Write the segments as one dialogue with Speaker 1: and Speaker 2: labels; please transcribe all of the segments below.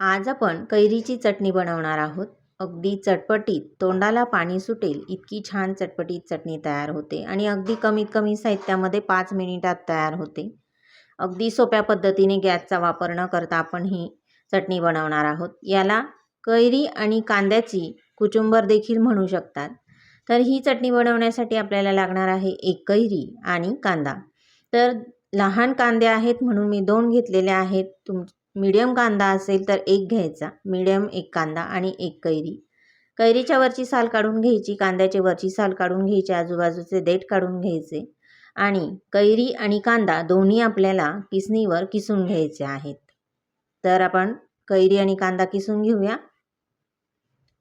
Speaker 1: आज आपण कैरीची चटणी बनवणार आहोत. अगदी चटपटीत तोंडाला पाणी सुटेल इतकी छान चटपटीत चटणी तयार होते आणि अगदी कमीत कमी साहित्यामध्ये पाच मिनिटात तयार होते. अगदी सोप्या पद्धतीने गॅसचा वापर न करता आपण ही चटणी बनवणार आहोत. याला कैरी आणि कांद्याची कुचुंबर देखील म्हणू शकतात. तर ही चटणी बनवण्यासाठी आपल्याला लागणार आहे एक कैरी आणि कांदा. तर लहान कांदे आहेत म्हणून मी दोन घेतलेले आहेत. तुम मीडियम कांदा असेल तर एक घ्यायचा. मीडियम एक कांदा आणि एक कैरी. कैरीच्या वरची साल काढून घ्यायची. कांद्याची वरची साल काढून घ्यायची. आजूबाजूचे देठ काढून घ्यायचे. आणि कैरी आणि कांदा दोन्ही आपल्याला किसणीवर किसून घ्यायचे आहेत. तर आपण कैरी आणि कांदा किसून घेऊया.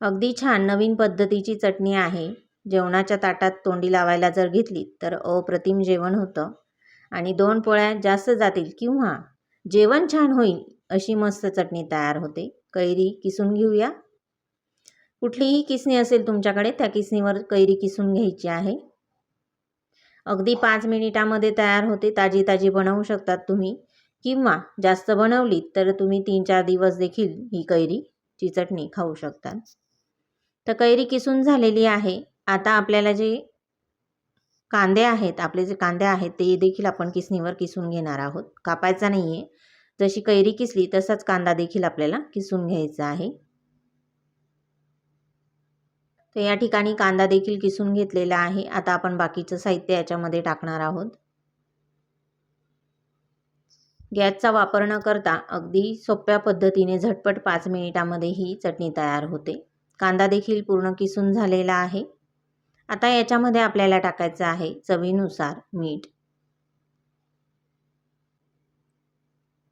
Speaker 1: अगदी छान नवीन पद्धतीची चटणी आहे. जेवणाच्या ताटात तोंडी लावायला जर घेतली तर अप्रतिम जेवण होतं. आणि दोन पोळ्या जास्त जातील किंवा जेवण छान होईल अशी मस्त चटणी तयार होते. कैरी किसून घेऊया. कुठलीही किसणी असेल तुमच्याकडे त्या किसणीवर कैरी किसून घ्यायची आहे. अगदी पाच मिनिटामध्ये तयार होते. ताजी ताजी बनवू शकतात तुम्ही. किंवा जास्त बनवली तर तुम्ही तीन चार दिवस देखील ही कैरीची चटणी खाऊ शकतात. तर कैरी किसून झालेली आहे. आता आपल्याला जे कांदे आहेत आपले जे कांदे आहेत ते देखील आपण किसणीवर किसून घेणार आहोत. कापायचा नाही आहे जशी कैरी किसली तसाच कांदा देखील आपल्याला किसून घ्यायचा आहे. तर या ठिकाणी कांदा देखील किसून घेतलेला आहे. आता आपण बाकीचं साहित्य याच्यामध्ये टाकणार आहोत. गॅसचा वापर न करता अगदी सोप्या पद्धतीने झटपट पाच मिनिटामध्ये ही चटणी तयार होते. कांदा देखील पूर्ण किसून झालेला आहे. आता याच्यामध्ये आपल्याला टाकायचं आहे चवीनुसार मीठ.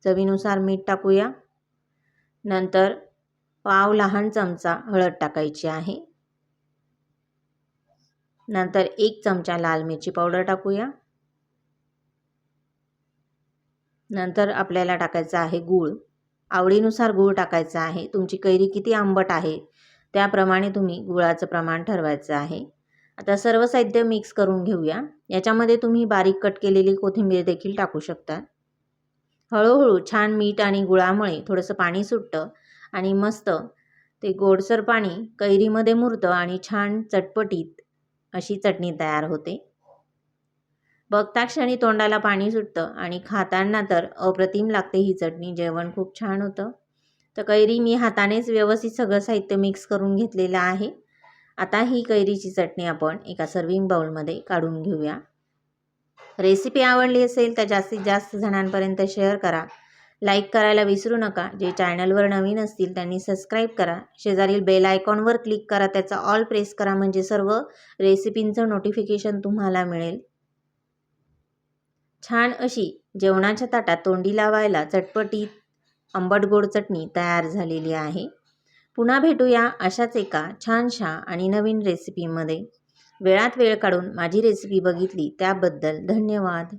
Speaker 1: चवीनुसार मीठ टाकूया. नंतर पाव लहान चमचा हळद टाकायची आहे. नंतर एक चमचा लाल मिरची पावडर टाकूया. नंतर आपल्याला टाकायचं आहे गूळ. आवडीनुसार गूळ टाकायचा आहे. तुमची कैरी किती आंबट आहे त्याप्रमाणे तुम्ही गुळाचं प्रमाण ठरवायचं आहे. आता सर्व साहित्य मिक्स करून घेऊया. याच्यामध्ये तुम्ही बारीक कट केलेली कोथिंबीर देखील टाकू शकता. हळूहळू छान मीठ आणि गुळामुळे थोडंसं पाणी सुटतं आणि मस्त ते गोडसर पाणी कैरीमध्ये मुरतं आणि छान चटपटीत अशी चटणी तयार होते. बघता क्षणी तोंडाला पाणी सुटतं आणि खाताना तर अप्रतिम लागते ही चटणी. जेवण खूप छान होतं. तर कैरी मी हातानेच व्यवस्थित सगळं साहित्य मिक्स करून घेतलेलं आहे. आता ही कैरीची चटणी आपण एका सर्विंग बाउलमध्ये काढून घेऊया. रेसिपी आवडली असेल तर जास्तीत जास्त जणांपर्यंत शेअर करा. लाईक करायला विसरू नका. जे चॅनलवर नवीन असतील त्यांनी सबस्क्राईब करा. शेजारील बेल आयकॉनवर क्लिक करा. त्याचा ऑल प्रेस करा म्हणजे सर्व रेसिपींचं नोटिफिकेशन तुम्हाला मिळेल. छान अशी जेवणाच्या ताटात तोंडी लावायला चटपटीत आंबट गोड चटणी तयार झालेली आहे. पुन्हा भेटूया अशाच एका छानशा आणि नवीन रेसिपीमध्ये. वेळात वेळ काढून माझी रेसिपी बघितली त्याबद्दल धन्यवाद.